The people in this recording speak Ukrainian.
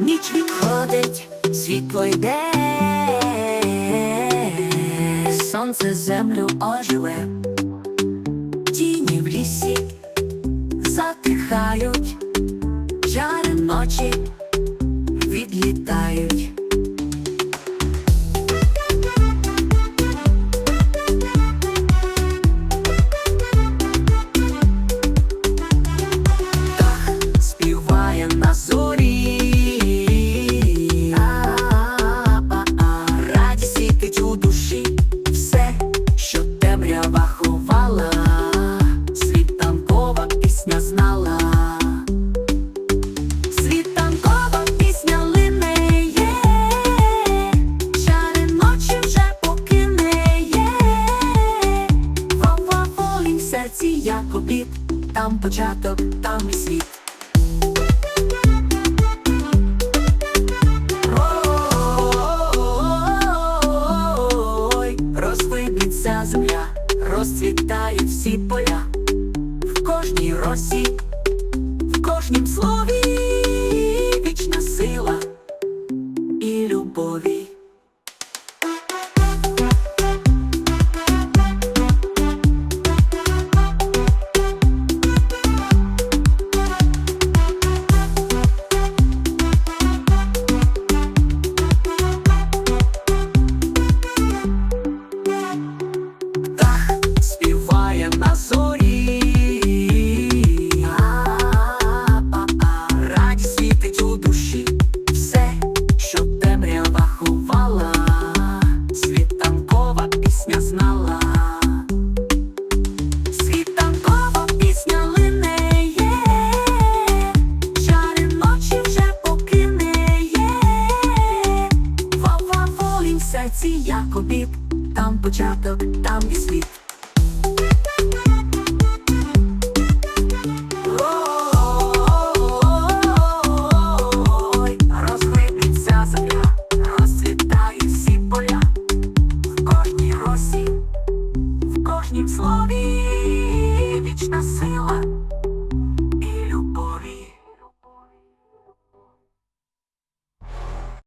Ніч відходить, світло йде, сонце землю оживе, тіні в лісі затихають, жари ночі відлітають. Темрява ховала, світанкова пісня знала. Світанкова пісня линеє, чари ночі вже покинеє. В серці, як обід, там початок, там і світ. Розцвітають всі поля, в кожній росі, в кожнім слові вічна сила і любові. серці, як обід, там початок, там і світ. Розглибиться земля, розцвітає всі поля, в кожній росі, в кожнім слові вічна сила.